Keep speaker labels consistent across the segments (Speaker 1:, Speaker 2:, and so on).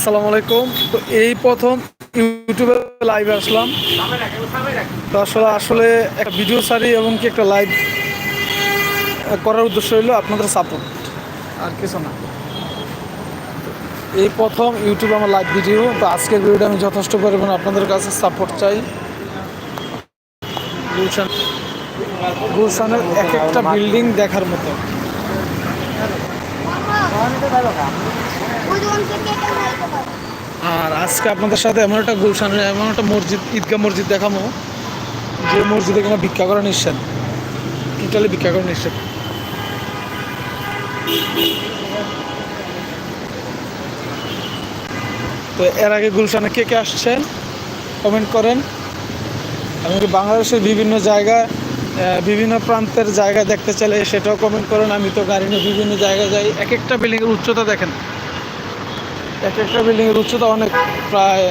Speaker 1: আসসালামু আলাইকুম। তো এই প্রথম ইউটিউবে লাইভে আসলাম। তো আসলে আসলে একটা ভিডিও সারি এবং কি একটা লাইভ করার উদ্দেশ্য হলো আপনাদের সাপোর্ট আর কিছু না। এই প্রথম ইউটিউবে আমার লাইভ ভিডিও তো আজকের ভিডিওটা আমি যথেষ্ট পরিমাণ আপনাদের কাছে সাপোর্ট চাই। গুলশান, গুলশানের এক একটা বিল্ডিং দেখার মতো। আর আজকে আপনাদের সাথে এমন একটা গুলশানের এমন একটা মসজিদ ঈদগাহ মসজিদ দেখাবো যে মসজিদে কিনা ভিক্ষা করা নিশ্চয় টোটালি ভিক্ষা করা নিশ্চয় তো এর আগে গুলশানে কে কে আসছেন কমেন্ট করেন। এমনকি বাংলাদেশের বিভিন্ন জায়গায় আহ, বিভিন্ন প্রান্তের জায়গা দেখতে চাইলে সেটাও কমেন্ট করেন। আমি তো গাড়ি নিয়ে বিভিন্ন জায়গায় যাই। এক একটা বিল্ডিংয়ের উচ্চতা দেখেন। এক একটা বিল্ডিংয়ের উচ্চতা অনেক, প্রায়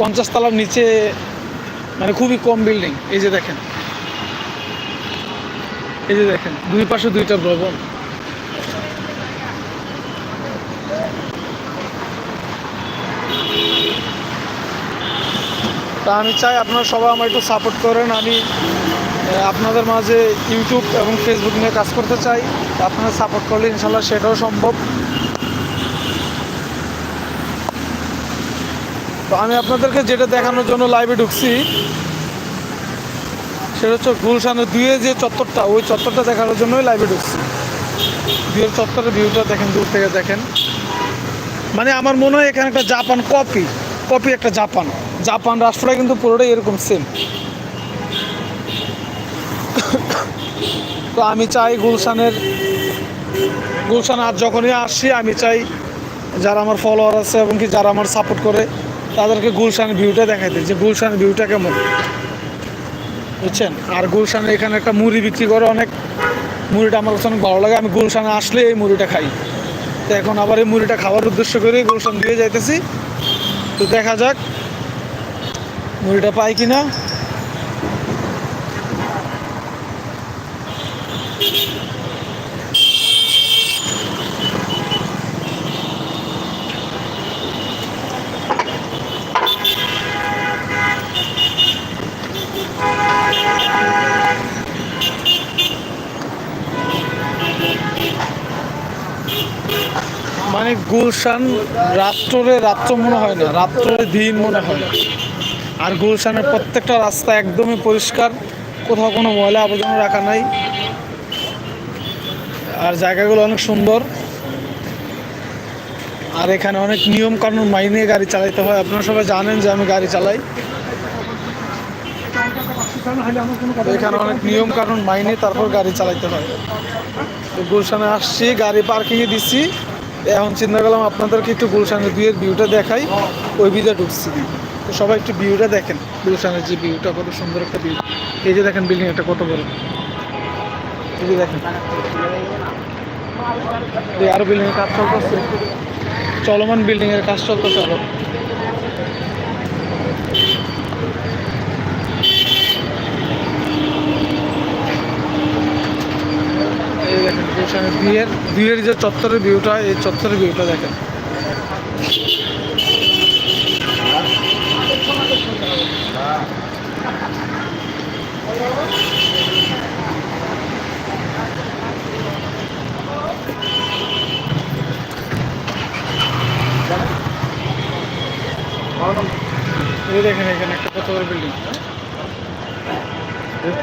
Speaker 1: পঞ্চাশ তলার নিচে মানে খুবই কম বিল্ডিং এই যে দেখেন। এই যে দেখেন, দুই পাশে দুইটা ভবন। তা আমি চাই আপনারা সবাই আমার একটু সাপোর্ট করেন। আমি আপনাদের মাঝে ইউটিউব এবং ফেসবুক নিয়ে কাজ করতে চাই। আপনারা সাপোর্ট করলে ইনশাল্লাহ সেটাও সম্ভব। তো আমি আপনাদেরকে যেটা দেখানোর জন্য লাইভে ঢুকছি, সেটা হচ্ছে গুলশানের দুয়ে যে চত্বরটা, ওই চত্বরটা দেখানোর জন্যই লাইভে ঢুকছি। দুয়ের চত্বরের ভিউটা দেখেন, দূর থেকে দেখেন। মানে আমার মনে হয় এখানে একটা জাপান কপি কপি একটা জাপান। জাপান রাষ্ট্রটা কিন্তু পুরোটাই এরকম সেম তো আমি চাই গুলশানের গুলশান আর যখনই আসছি আমি চাই যারা আমার ফলোয়ার আছে এবং কি যারা আমার সাপোর্ট করে, তাদেরকে গুলশানের ভিউটা দেখাইতে যে গুলশানের ভিউটা কেমন। বুঝছেন? আর গুলশানের এখানে একটা মুড়ি বিক্রি করে অনেক, মুড়িটা আমার কাছে অনেক ভালো লাগে। আমি গুলশানে আসলে এই মুড়িটা খাই। তো এখন আবার এই মুড়িটা খাওয়ার উদ্দেশ্য করে গুলশান দিয়ে যাইতেছি। তো দেখা যাক মুড়িটা পাই কিনা। মানে গুলশান রাত্রে, রাত্র মনে হয় না, রাত্রে দিন মনে হয় না। আর গুলশানের প্রত্যেকটা রাস্তা একদমই পরিষ্কার, কোথাও কোনো ময়লা আবর্জনা রাখা নাই। আর জায়গাগুলো অনেক সুন্দর। আর এখানে অনেক নিয়ম কানুন মাইনে গাড়ি চালাইতে হয়। আপনারা সবাই জানেন যে আমি গাড়ি চালাই। এখানে অনেক নিয়ম কানুন মাইনে তারপর গাড়ি চালাইতে হয়। গুলশানে আসছি, গাড়ি পার্কিংয়ে দিচ্ছি এখন চিন্তা করলাম আপনাদেরকে একটু গুলশানের বিয়ের ভিউটা দেখাই, ওই ভিউটা ঢুকছি। তো সবাই একটু ভিউটা দেখেন, গুলশানের যে ভিউটা কত সুন্দর একটা ভিউ এই যে দেখেন বিল্ডিং একটা কত বড়। এই যে দেখেন। আরও আরও বিল্ডিং এর কাজ চলতেছে। চলমান বিল্ডিংয়ের কাজ চলতেছে আরও এই দেখেন গুলশানের দুইয়ের দুইয়ের যে চত্বরের ভিউটা এই চত্বরের ভিউটা দেখেন। এই দেখেন এখানে একটা কত বিল্ডিং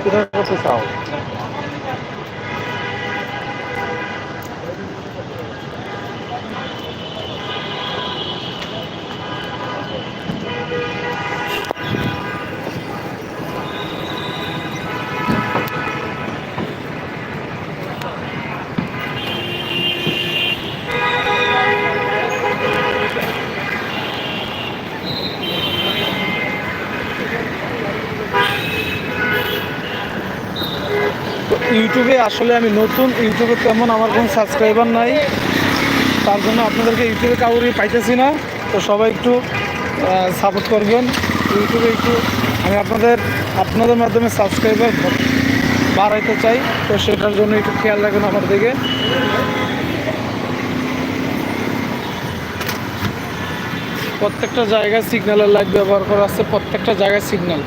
Speaker 2: কোথায় কত চাও
Speaker 1: ইউটিউবে আসলে আমি নতুন ইউটিউবে তেমন আমার কোনো সাবস্ক্রাইবার নাই। তার জন্য আপনাদেরকে ইউটিউবে কাউরি পাইতেছি না। তো সবাই একটু সাপোর্ট করবেন। ইউটিউবে একটু, আমি আপনাদের আপনাদের মাধ্যমে সাবস্ক্রাইবার বাড়াইতে চাই। তো সেটার জন্য একটু খেয়াল রাখবেন আমার দিকে। প্রত্যেকটা জায়গায় সিগন্যালের লাইট ব্যবহার করা আছে, প্রত্যেকটা জায়গায় সিগন্যাল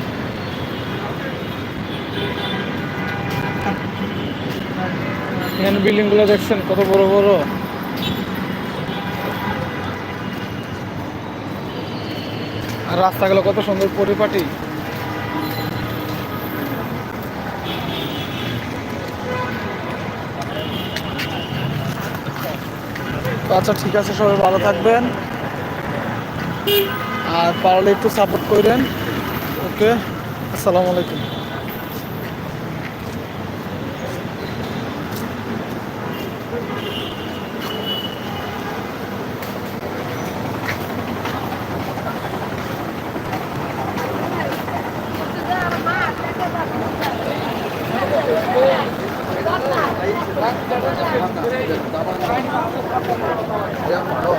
Speaker 1: এখানে বিল্ডিংগুলো দেখছেন, কত বড় বড়। আর রাস্তাগুলো কত সুন্দর পরিপাটি। আচ্ছা ঠিক আছে, সবাই ভালো থাকবেন। আর পারলে একটু সাপোর্ট করেন। ওকে, আসসালামু আলাইকুম।
Speaker 2: Yeah.